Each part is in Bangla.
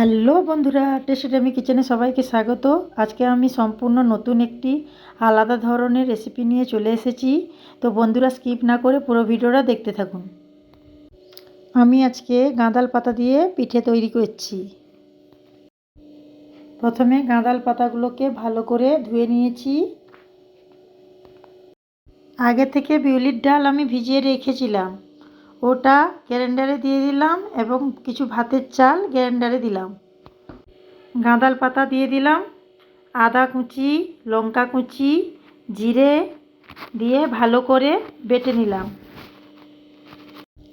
হ্যালো বন্ধুরা টেস্ট আমি কিচেনে সবাইকে স্বাগত। আজকে আমি সম্পূর্ণ নতুন একটি আলাদা ধরনের রেসিপি নিয়ে চলে এসেছি। তো বন্ধুরা, স্কিপ না করে পুরো ভিডিওটা দেখতে থাকুন। আমি আজকে গাঁদাল পাতা দিয়ে পিঠে তৈরি করছি। প্রথমে গাঁদাল পাতাগুলোকে ভালো করে ধুয়ে নিয়েছি। আগে থেকে বিউলির ডাল আমি ভিজিয়ে রেখেছিলাম। ওটা গ্যারেন্ডারে দিয়ে দিলাম এবং কিছু ভাতের চাল গ্যারেন্ডারে দিলাম। গাঁদাল পাতা দিয়ে দিলাম, আদা কুচি, লঙ্কা কুচি, জিরে দিয়ে ভালো করে বেটে নিলাম।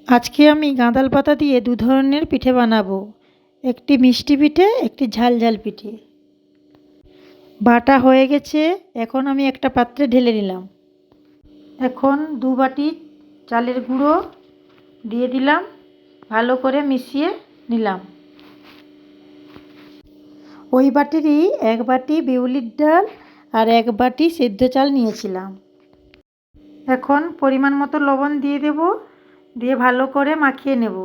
আজকে আমি গাঁদাল পাতা দিয়ে দু ধরনের পিঠে বানাবো, একটি মিষ্টি পিঠে, একটি ঝাল ঝাল পিঠে। বাটা হয়ে গেছে, এখন আমি একটা পাত্রে ঢেলে নিলাম। এখন দু বাটি চালের গুঁড়ো দিয়ে দিলাম, ভালো করে মিশিয়ে নিলাম। ওই বাটিরই এক বাটি বিউলির ডাল আর এক বাটি সেদ্ধ চাল নিয়েছিলাম। এখন পরিমাণ মতো লবণ দিয়ে দেব, দিয়ে ভালো করে মাখিয়ে নেব।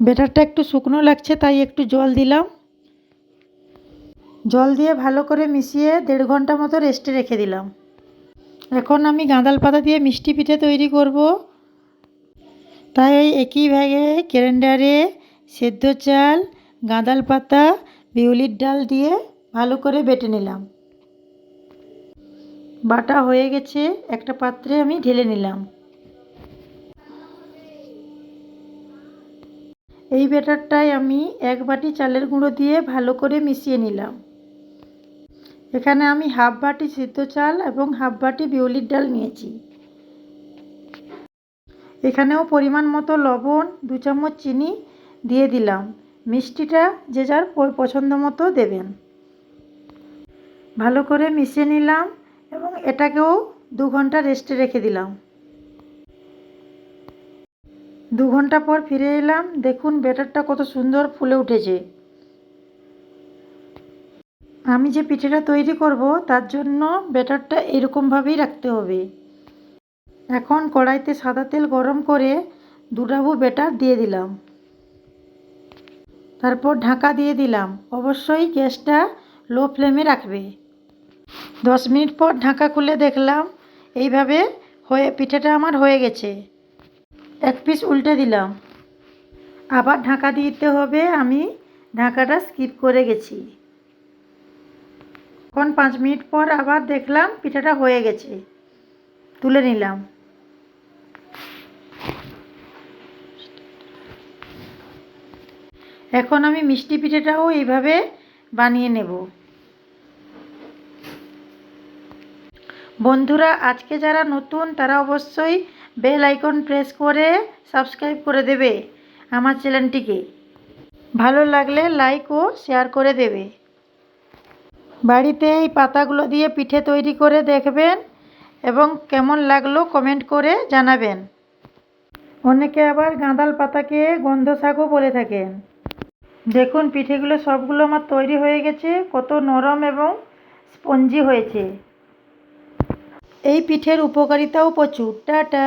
বেটারটা একটু শুকনো লাগছে, তাই একটু জল দিলাম। জল দিয়ে ভালো করে মিশিয়ে দেড় ঘণ্টা মতো রেস্টে রেখে দিলাম। এখন আমি গাঁদাল পাতা দিয়ে মিষ্টি পিঠে তৈরি করব। তাই ওই একই ভাগে ক্যালেন্ডারে সেদ্ধ চাল, গাঁদাল পাতা, বিউলির ডাল দিয়ে ভালো করে বেটে নিলাম। বাটা হয়ে গেছে, একটা পাত্রে আমি ঢেলে নিলাম। এই ব্যাটারটায় আমি এক বাটি চালের গুঁড়ো দিয়ে ভালো করে মিশিয়ে নিলাম। এখানে আমি হাফ বাটি সিদ্ধ চাল এবং হাফ বাটি বিউলির ডাল নিয়েছি। এখানেও পরিমাণ মতো লবণ, দু চামচ চিনি দিয়ে দিলাম। মিষ্টিটা যে যার পছন্দ মতো দেবেন। ভালো করে মিশিয়ে নিলাম এবং এটাকেও দু ঘণ্টা রেস্টে রেখে দিলাম। দু ঘণ্টা পর ফিরে এলাম। দেখুন ব্যাটারটা কত সুন্দর ফুলে উঠেছে। আমি যে পিঠেটা তৈরি করব, তার জন্য ব্যাটারটা এরকমভাবেই রাখতে হবে। এখন কড়াইতে সাদা তেল গরম করে দুডাবু ব্যাটার দিয়ে দিলাম। তারপর ঢাকা দিয়ে দিলাম। অবশ্যই গ্যাসটা লো ফ্লেমে রাখবে। দশ মিনিট পর ঢাকা খুলে দেখলাম এইভাবে হয়ে, পিঠেটা আমার হয়ে গেছে। এক পিস উল্টে দিলাম। আবার ঢাকা দিতে হবে, আমি ঢাকাটা স্কিপ করে গেছি। এখন পাঁচ মিনিট পর আবার দেখলাম পিঠাটা হয়ে গেছে। তুলে নিলাম। এখন আমি মিষ্টি পিঠেটাও এইভাবে বানিয়ে নেব। বন্ধুরা, আজকে যারা নতুন, তারা অবশ্যই বেল আইকন প্রেস করে সাবস্ক্রাইব করে দেবে আমার চ্যানেলটিকে। ভালো লাগলে লাইক ও শেয়ার করে দেবে। বাড়িতে এই পাতাগুলো দিয়ে পিঠে তৈরি করে দেখবেন এবং কেমন লাগল কমেন্ট করে জানাবেন। অনেকে আবার গাঁদাল পাতাকে গন্ধ শাকও বলে থাকেন। দেখুন, পিঠেগুলো সবগুলো আমার তৈরি হয়ে গেছে, কত নরম এবং স্পঞ্জি হয়েছে। এই পিঠের উপকারিতাও প্রচুর। টাটা।